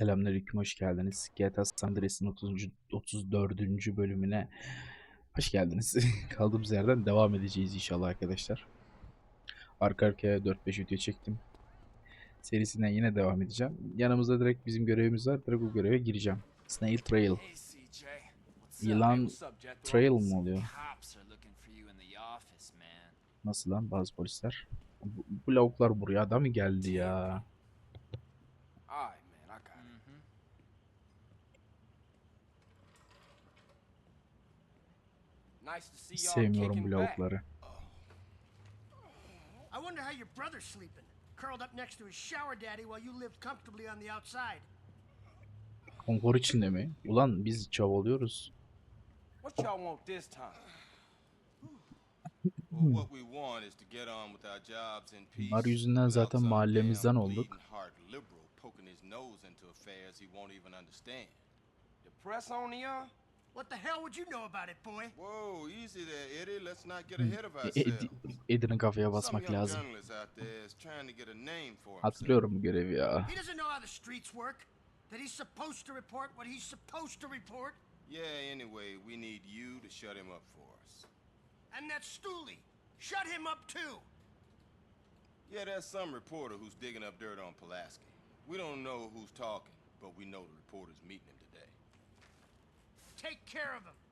Selamünaleyküm, hoş geldiniz. GTA San Andreas'ın 30. 34. bölümüne hoş geldiniz. Kaldığımız yerden devam edeceğiz inşallah arkadaşlar. Arka arkaya 4-5 video çektim. Serisinden yine devam edeceğim. Yanımızda direkt bizim görevimiz var. Direkt o göreve gireceğim. Snail Trail. Yılan? Trail mı oluyor? Nasıl lan bazı polisler? Bu, bu lavuklar buraya da mı geldi ya? Sevmiyorum kicking bu back. lavukları. I wonder how your brother's sleeping. Curled up next to his shower daddy while you lived comfortably on the outside. Konfor içinde mi? Ulan biz çabalıyoruz. What y'all want this time? Well, what we want is to get on with our jobs in peace. Bunlar yüzünden zaten mahallemizden olduk. bleeding-heart liberal poking his nose into affairs he won't even understand. The press on y'all? What the hell would you know about it, boy? Whoa, easy there, Eddie. Let's not get ahead of ourselves. Ed- Edin'in kafaya Some basmak young lazım. journalist out there is trying to get a name for. Hatırlıyorum görevi ya. He doesn't know how the streets work. That he's supposed to report what he's supposed to report. Yeah, anyway, we need you to shut him up for us. And that Stooley. Shut him up too. Yeah, there's some reporter who's digging up dirt on Pulaski. We don't know who's talking, but we know the reporter's meeting him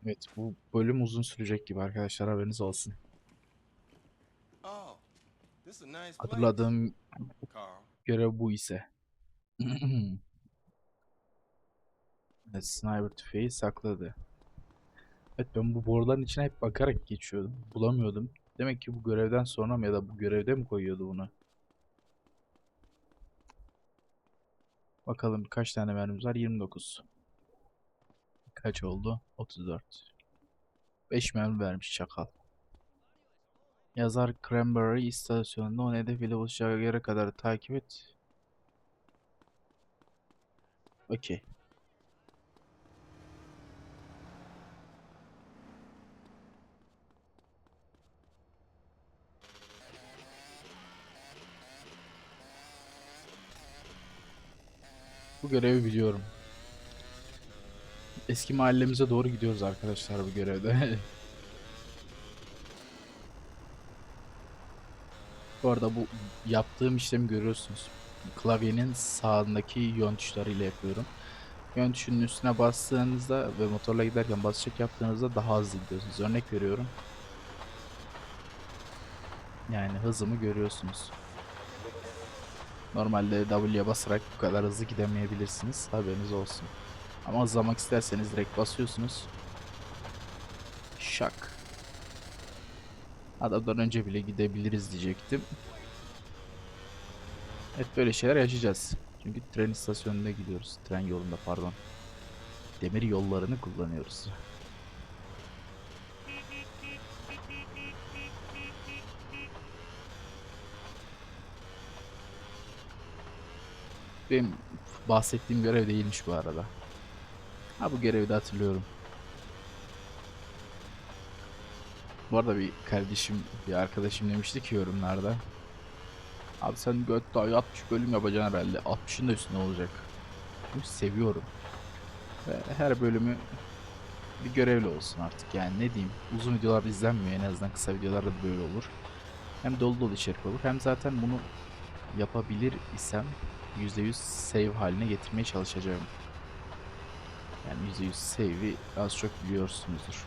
Evet bu bölüm uzun sürecek gibi arkadaşlar haberiniz olsun. Oh, this is a nice place. Hatırladığım görev bu ise. evet, sniper tüfeği sakladı. Evet ben bu boruların içine hep bakarak geçiyordum. Bulamıyordum. Demek ki bu görevden sonra mı ya da bu görevde mi koyuyordu bunu? Bakalım kaç tane mermimiz var? 29. Kaç oldu? 34. 5 mermi vermiş çakal. Yazar Cranberry istasyonunda o hedefiyle buluşacağı yere kadar takip et. Okey. Bu görevi biliyorum. Eski mahallemize doğru gidiyoruz arkadaşlar bu görevde. Bu arada bu yaptığım işlemi görüyorsunuz. Klavyenin sağındaki yön tuşlarıyla yapıyorum. Yön tuşunun üstüne bastığınızda ve motorla giderken basacak yaptığınızda daha hızlı gidiyorsunuz. Örnek veriyorum. Yani hızımı görüyorsunuz. Normalde W'ye basarak bu kadar hızlı gidemeyebilirsiniz. Haberiniz olsun. Ama hızlamak isterseniz direkt basıyorsunuz. Şak. Adamdan önce bile gidebiliriz diyecektim. Evet böyle şeyler yaşayacağız. Çünkü tren istasyonunda gidiyoruz. Tren yolunda pardon. Demir yollarını kullanıyoruz. Benim bahsettiğim görev değilmiş bu arada. Ha bu görevi de hatırlıyorum. Bu arada bir kardeşim, bir arkadaşım demişti ki yorumlarda. Abi sen göt daha 60 bölüm yapacaksın herhalde. 60'ın da üstünde olacak. Çünkü seviyorum. Ve her bölümü bir görevli olsun artık. Yani ne diyeyim. Uzun videolar izlenmiyor. En azından kısa videolarda da böyle olur. Hem dolu dolu içerik olur. Hem zaten bunu yapabilir isem %100 save haline getirmeye çalışacağım. Yani %100 save'i az çok biliyorsunuzdur.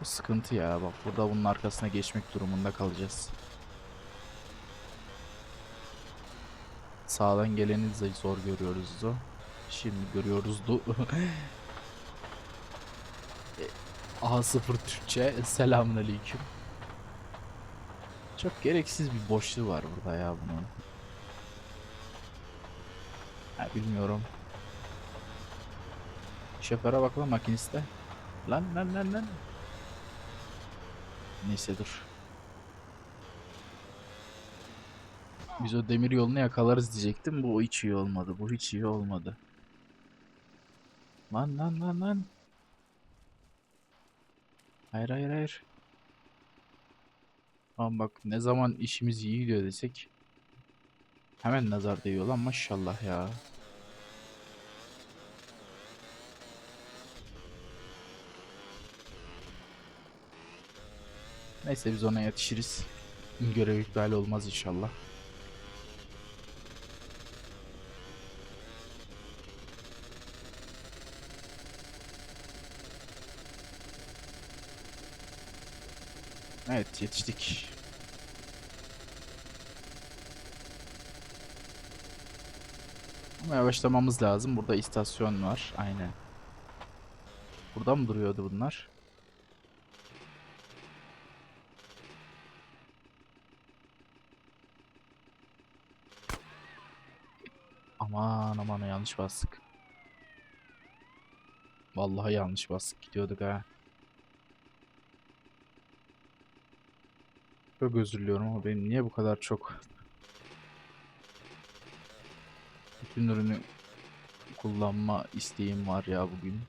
Bu sıkıntı ya bak burada bunun arkasına geçmek durumunda kalacağız. Sağdan geleni de zor görüyoruz da. Şimdi görüyoruz da. A0 Türkçe selamun aleyküm. Çok gereksiz bir boşluğu var burada ya bunun. Ha, bilmiyorum. Şoföre bak lan makiniste. Lan lan lan lan. Neyse dur. Biz o demir yolunu yakalarız diyecektim. Bu hiç iyi olmadı. Bu hiç iyi olmadı. Lan lan lan lan. Hayır hayır hayır. Tamam bak ne zaman işimiz iyi gidiyor desek Hemen nazar değiyor lan maşallah ya. Neyse biz ona yetişiriz. Görev iptal olmaz inşallah. Evet yetiştik. Ama yavaşlamamız lazım. Burada istasyon var. Aynen. Burada mı duruyordu bunlar? Aman aman yanlış bastık. Vallahi yanlış bastık gidiyorduk ha. Çok özür diliyorum ama benim niye bu kadar çok bütün ürünü kullanma isteğim var ya bugün.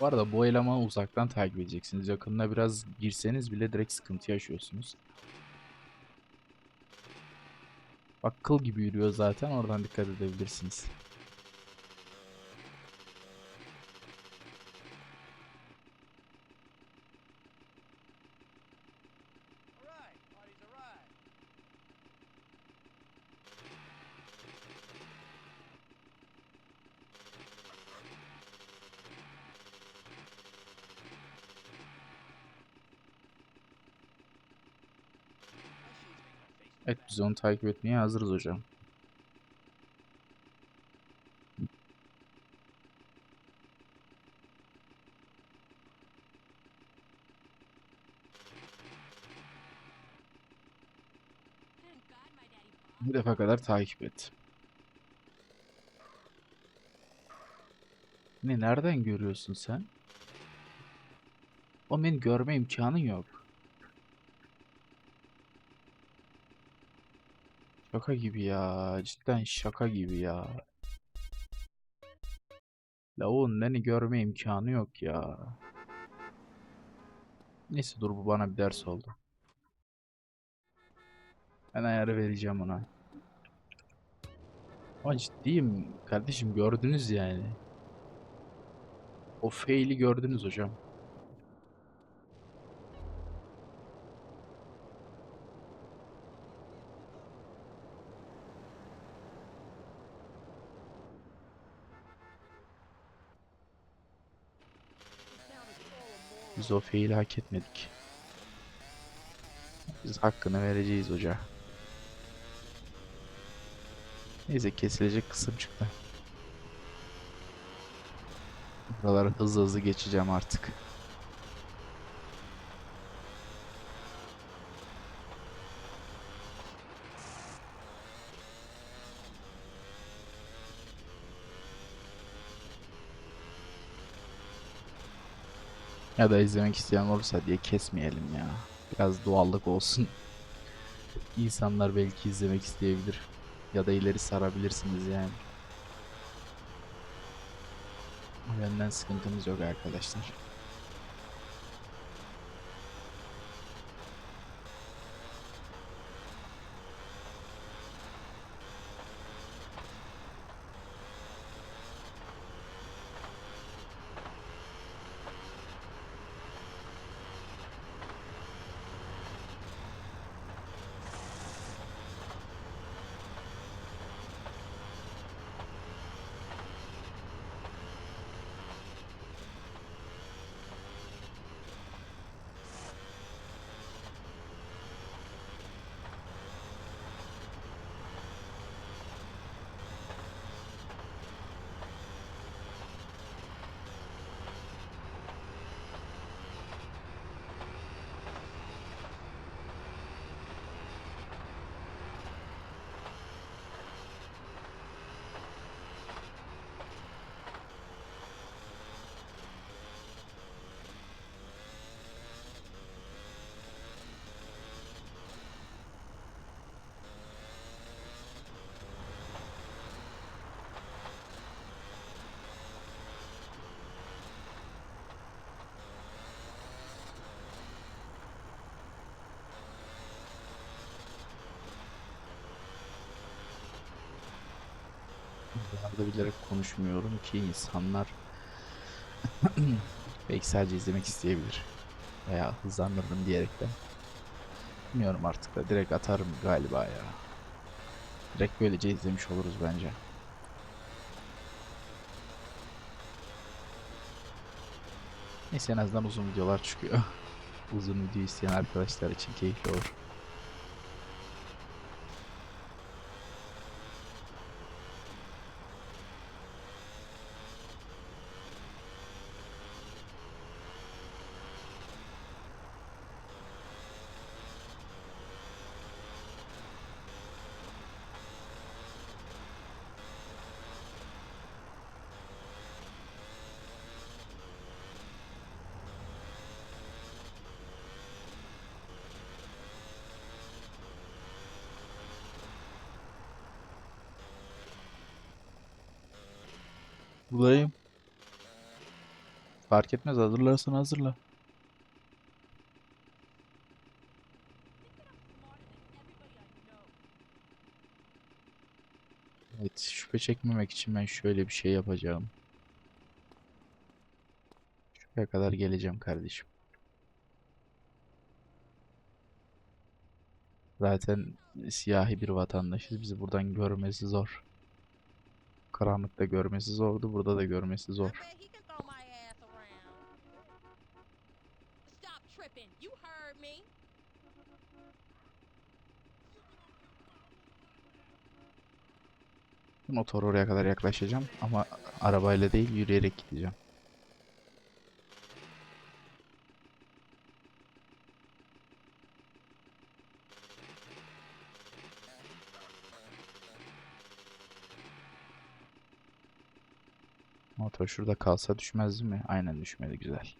Bu arada bu elemanı uzaktan takip edeceksiniz. Yakınına biraz girseniz bile direkt sıkıntı yaşıyorsunuz. Bak kıl gibi yürüyor zaten oradan dikkat edebilirsiniz. Evet biz onu takip etmeye hazırız hocam. Bu defa kadar takip et. Ne nereden görüyorsun sen? O beni görme imkanın yok. Şaka gibi ya. Cidden şaka gibi ya. Lavuğun beni görme imkanı yok ya. Neyse dur bu bana bir ders oldu. Ben ayarı vereceğim ona. Ama ciddiyim kardeşim gördünüz yani. O fail'i gördünüz hocam. Biz o fail'i hak etmedik. Biz hakkını vereceğiz hoca. Neyse kesilecek kısım çıktı. Buraları hızlı hızlı geçeceğim artık. Ya da izlemek isteyen olursa diye kesmeyelim ya. Biraz doğallık olsun. İnsanlar belki izlemek isteyebilir. Ya da ileri sarabilirsiniz yani. O yönden sıkıntımız yok arkadaşlar. Buralarda bilerek konuşmuyorum ki insanlar belki sadece izlemek isteyebilir. Veya hızlandırdım diyerekten. Bilmiyorum artık da direkt atarım galiba ya. Direkt böylece izlemiş oluruz bence. Neyse en azından uzun videolar çıkıyor. uzun video isteyen arkadaşlar için keyifli olur. Buradayım. Fark etmez hazırlarsan hazırla. Evet şüphe çekmemek için ben şöyle bir şey yapacağım. Şuraya kadar geleceğim kardeşim. Zaten siyahi bir vatandaşız. Bizi buradan görmesi zor. Karanlıkta görmesi zordu. Burada da görmesi zor. Motor oraya kadar yaklaşacağım ama arabayla değil yürüyerek gideceğim. Motor şurada kalsa düşmez mi? Aynen düşmedi güzel.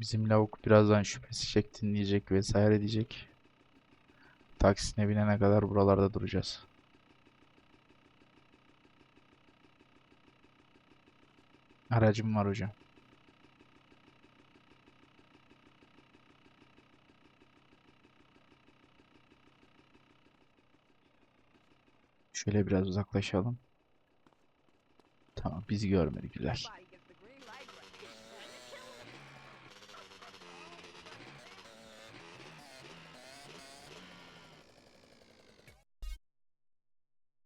Bizim lavuk birazdan şüphesi çektin diyecek vesaire diyecek. Taksine binene kadar buralarda duracağız. Aracım var hocam. Şöyle biraz uzaklaşalım. Tamam bizi görmedi güzel.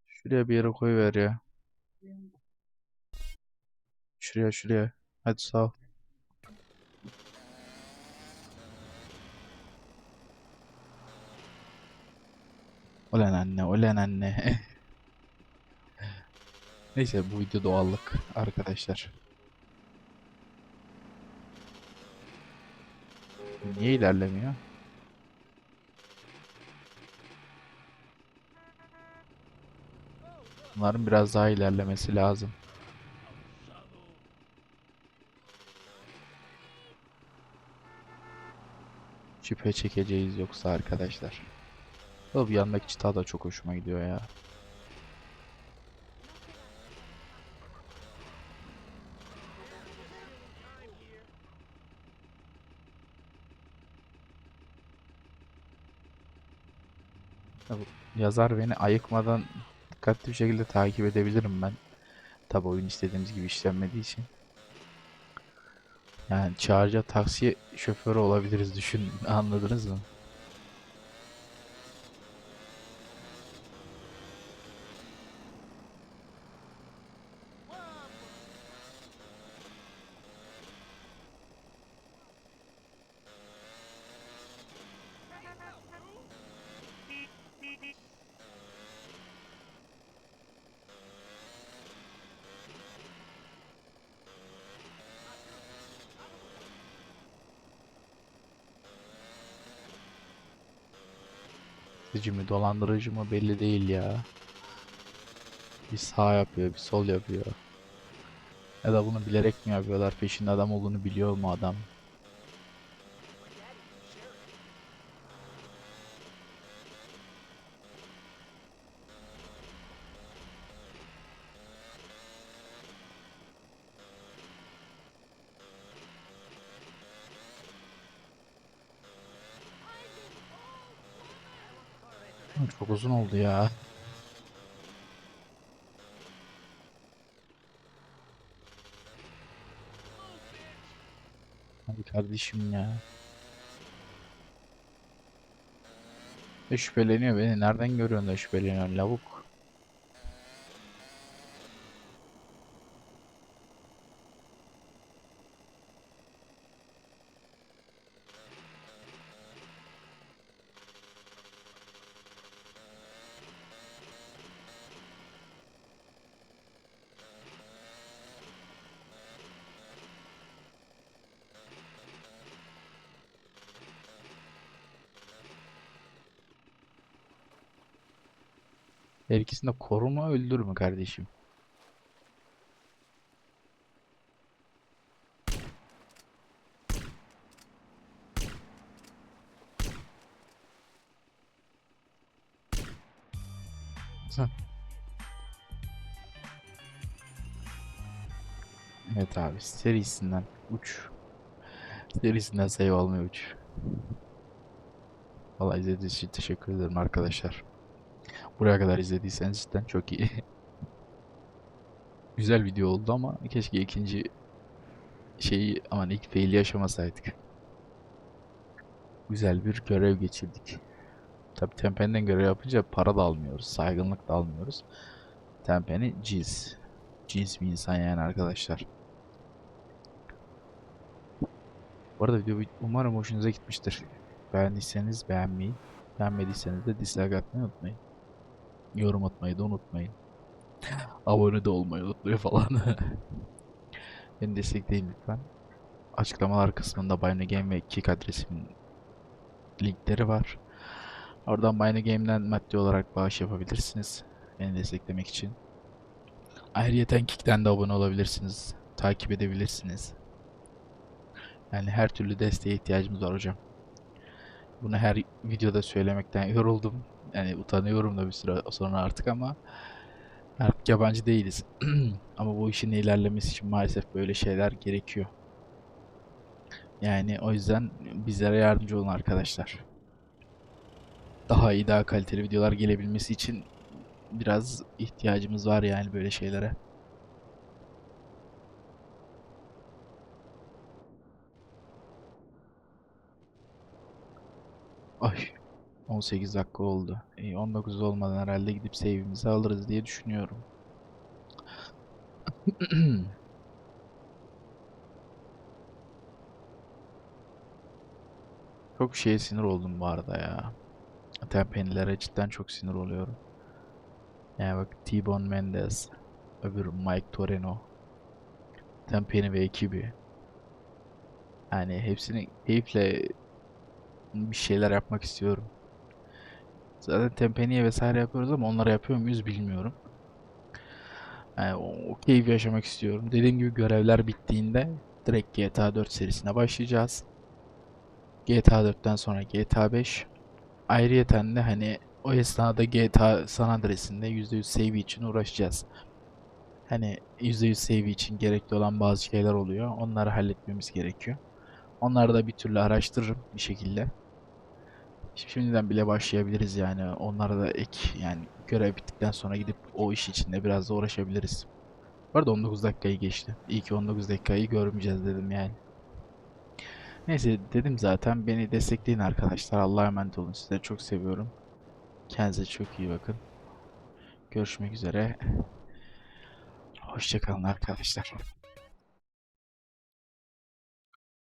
Şuraya bir yere koyuver ya. Şuraya şuraya. Hadi sağ ol. Ulan anne, ulan anne. Neyse bu video doğallık arkadaşlar. Niye ilerlemiyor? Bunların biraz daha ilerlemesi lazım. Şüphe çekeceğiz yoksa arkadaşlar. Bu yandaki çıta da çok hoşuma gidiyor ya. Yazar beni ayıkmadan dikkatli bir şekilde takip edebilirim ben. Tabi oyun istediğimiz gibi işlenmediği için. Yani çağırca taksi şoförü olabiliriz düşün. Anladınız mı? Dolandırıcı mı dolandırıcı mı belli değil ya. Bir sağ yapıyor bir sol yapıyor. Ya da bunu bilerek mi yapıyorlar peşinde adam olduğunu biliyor mu adam? Çok uzun oldu ya. Hadi kardeşim ya. E şüpheleniyor beni. Nereden görüyorsun da şüpheleniyorsun lavuk? Her ikisini de koru mu öldür mü kardeşim? Heh. Evet abi serisinden uç. Serisinden save almaya uç. Vallahi izlediğiniz için teşekkür ederim arkadaşlar. Buraya kadar izlediyseniz cidden çok iyi. Güzel video oldu ama keşke ikinci şeyi aman ilk fail'i yaşamasaydık. Güzel bir görev geçirdik. Tabi Tempen'den görev yapınca para da almıyoruz. Saygınlık da almıyoruz. Tempen'i cins. Cins bir insan yani arkadaşlar. Bu arada video umarım hoşunuza gitmiştir. Beğendiyseniz beğenmeyi, beğenmediyseniz de dislike atmayı unutmayın. Yorum atmayı da unutmayın. Abone de olmayı unutmayın falan. Beni destekleyin lütfen. Açıklamalar kısmında Bayno Game ve Kick adresimin linkleri var. Oradan Bayno Game'den maddi olarak bağış yapabilirsiniz. Beni desteklemek için. Ayrıyeten Kick'ten de abone olabilirsiniz. Takip edebilirsiniz. Yani her türlü desteğe ihtiyacımız var hocam. Bunu her videoda söylemekten yoruldum. Yani utanıyorum da bir süre sonra artık ama artık yabancı değiliz. Ama bu işin ilerlemesi için maalesef böyle şeyler gerekiyor. Yani o yüzden bizlere yardımcı olun arkadaşlar. Daha iyi, daha kaliteli videolar gelebilmesi için biraz ihtiyacımız var yani böyle şeylere. Ay 18 dakika oldu. İyi 19 olmadan herhalde gidip save'imizi alırız diye düşünüyorum. Çok şeye sinir oldum bu arada ya. Tempenilere cidden çok sinir oluyorum. Yani bak T-Bone Mendes, öbür Mike Toreno, Tempeni ve ekibi. Yani hepsini keyifle bir şeyler yapmak istiyorum. Zaten Tempeni'ye vesaire yapıyoruz ama onları yapıyor muyuz bilmiyorum. Yani o, o keyfi yaşamak istiyorum. Dediğim gibi görevler bittiğinde direkt GTA 4 serisine başlayacağız. GTA 4'ten sonra GTA 5. Ayrıyeten de hani o esnada GTA San Andreas'inde %100 save için uğraşacağız. Hani %100 save için gerekli olan bazı şeyler oluyor. Onları halletmemiz gerekiyor. Onları da bir türlü araştırırım bir şekilde. Şimdiden bile başlayabiliriz yani. Onlara da ek yani görev bittikten sonra gidip o iş içinde biraz da uğraşabiliriz. Bu arada 19 dakikayı geçti. İyi ki 19 dakikayı görmeyeceğiz dedim yani. Neyse dedim zaten beni destekleyin arkadaşlar. Allah'a emanet olun. Sizleri çok seviyorum. Kendinize çok iyi bakın. Görüşmek üzere. Hoşçakalın arkadaşlar.